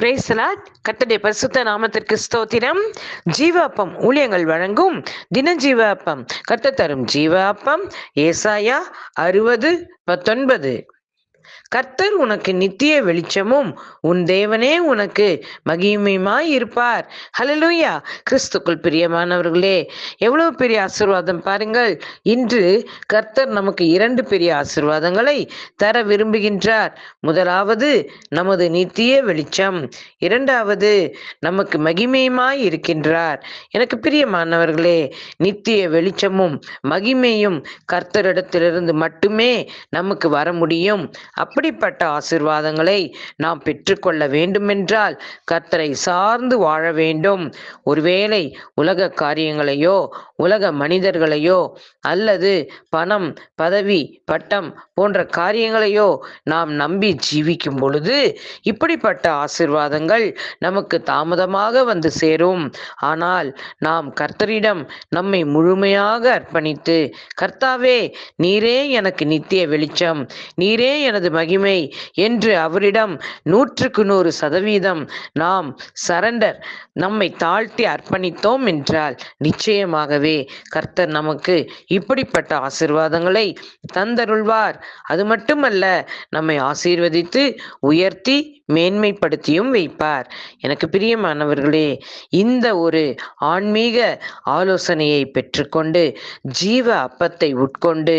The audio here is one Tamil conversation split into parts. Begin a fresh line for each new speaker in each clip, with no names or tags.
பிரேசலாட் கத்தடைய பரிசுத்த நாமத்திற்கு ஸ்தோத்திரம். ஜீவாப்பம் ஊழியங்கள் வழங்கும் தின ஜீவாப்பம் கத்த தரும் ஜீவாப்பம். ஏசாயா அறுபது பத்தொன்பது. கர்த்தர் உனக்கு நித்திய வெளிச்சமும் உன் தேவனே உனக்கு மகிமையுமாய் இருப்பார். ஹலலூயா கிறிஸ்துக்குள் பிரியமானவர்களே எவ்வளவு பெரிய ஆசிர்வாதம் பாருங்கள். இன்று கர்த்தர் நமக்கு இரண்டு பெரிய ஆசிர்வாதங்களை தர விரும்புகின்றார். முதலாவது நமது நித்திய வெளிச்சம். இரண்டாவது நமக்கு மகிமையுமாய் இருக்கின்றார். எனக்கு பிரியமானவர்களே நித்திய வெளிச்சமும் மகிமையும் கர்த்தரிடத்திலிருந்து மட்டுமே நமக்கு வர முடியும். அப்படிப்பட்ட ஆசிர்வாதங்களை நாம் பெற்றுக்கொள்ள வேண்டுமென்றால் கர்த்தரை சார்ந்து வாழ வேண்டும். ஒருவேளை உலக காரியங்களையோ உலக மனிதர்களையோ அல்லது பணம் பதவி பட்டம் போன்ற காரியங்களையோ நாம் நம்பி ஜீவிக்கும் பொழுது இப்படிப்பட்ட ஆசிர்வாதங்கள் நமக்கு தாமதமாக வந்து சேரும். ஆனால் நாம் கர்த்தரிடம் நம்மை முழுமையாக அர்ப்பணித்து கர்த்தாவே நீரே எனக்கு நித்திய வெளிச்சம் நீரே எனது மகிமை என்று அவரிடம் நூற்றுக்கு நூறு சதவீதம் நாம் சரண்டர் நம்மை தாழ்த்தி அர்ப்பணித்தோம் என்றால் நிச்சயமாகவே கர்த்தர் நமக்கு இப்படிப்பட்ட ஆசிர்வாதங்களை தந்தருள்வார். அது மட்டுமல்ல நம்மை ஆசீர்வதித்து உயர்த்தி மேன்மைப்படுத்தியும் வைப்பார். எனக்கு பிரியமானவர்களே இந்த ஒரு ஆன்மீக ஆலோசனையை பெற்றுக்கொண்டு ஜீவ அப்பத்தை உட்கொண்டு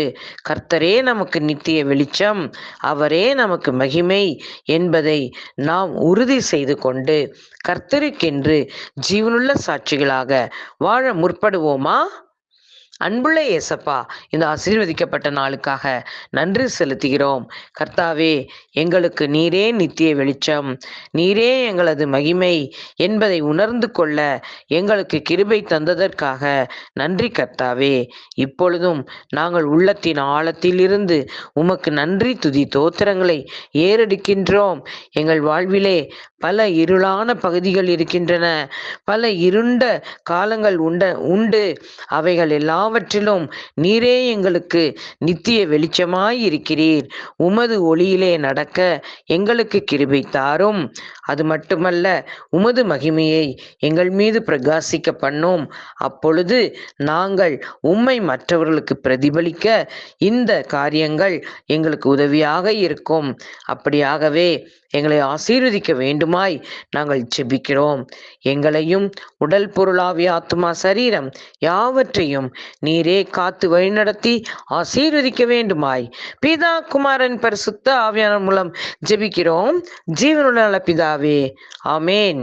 கர்த்தரே நமக்கு நித்திய வெளிச்சம் அவரே நமக்கு மகிமை என்பதை நாம் உறுதி செய்து கொண்டு கர்த்தருக்கென்று ஜீவனுள்ள சாட்சிகளாக வாழ முற்படுவோமா? அன்புள்ள ஏசப்பா இந்த ஆசீர்வதிக்கப்பட்ட நாளுக்காக நன்றி செலுத்துகிறோம். கர்த்தாவே எங்களுக்கு நீரே நித்திய வெளிச்சம். நீரே எங்களது மகிமை என்பதை உணர்ந்து கொள்ள எங்களுக்கு கிருபை தந்ததற்காக நன்றி கர்த்தாவே. இப்பொழுதும் நாங்கள் உள்ளத்தின் ஆழத்திலிருந்து உமக்கு நன்றி துதி தோத்திரங்களை ஏறெடுக்கின்றோம். எங்கள் வாழ்விலே பல இருளான பகுதிகள் இருக்கின்றன. பல இருண்ட காலங்கள் உண்ட உண்டு. அவைகள் எல்லாவற்றிலும் நீரே எங்களுக்கு நித்திய வெளிச்சமாய் இருக்கிறீர். உமது ஒளியிலே நடக்க எங்களுக்கு கிருபை தாரும். அது மட்டுமல்ல உமது மகிமையை எங்கள் மீது பிரகாசிக்க பண்ணும். அப்பொழுது நாங்கள் உம்மை மற்றவர்களுக்கு பிரதிபலிக்க இந்த காரியங்கள் எங்களுக்கு உதவியாக இருக்கும். அப்படியாகவே எங்களை ஆசீர்வதிக்க வேண்டும்? வேண்டுமாய் நாங்கள் ஜெபிக்கிறோம். எங்களையும் உடல் பொருளாவிய ஆத்மா சரீரம் யாவற்றையும் நீரே காத்து வழிநடத்தி ஆசீர்வதிக்க வேண்டுமாய். பிதா குமாரன் பரிசுத்த ஆவியான மூலம் ஜெபிக்கிறோம். ஜீவனுள்ள பிதாவே ஆமேன்.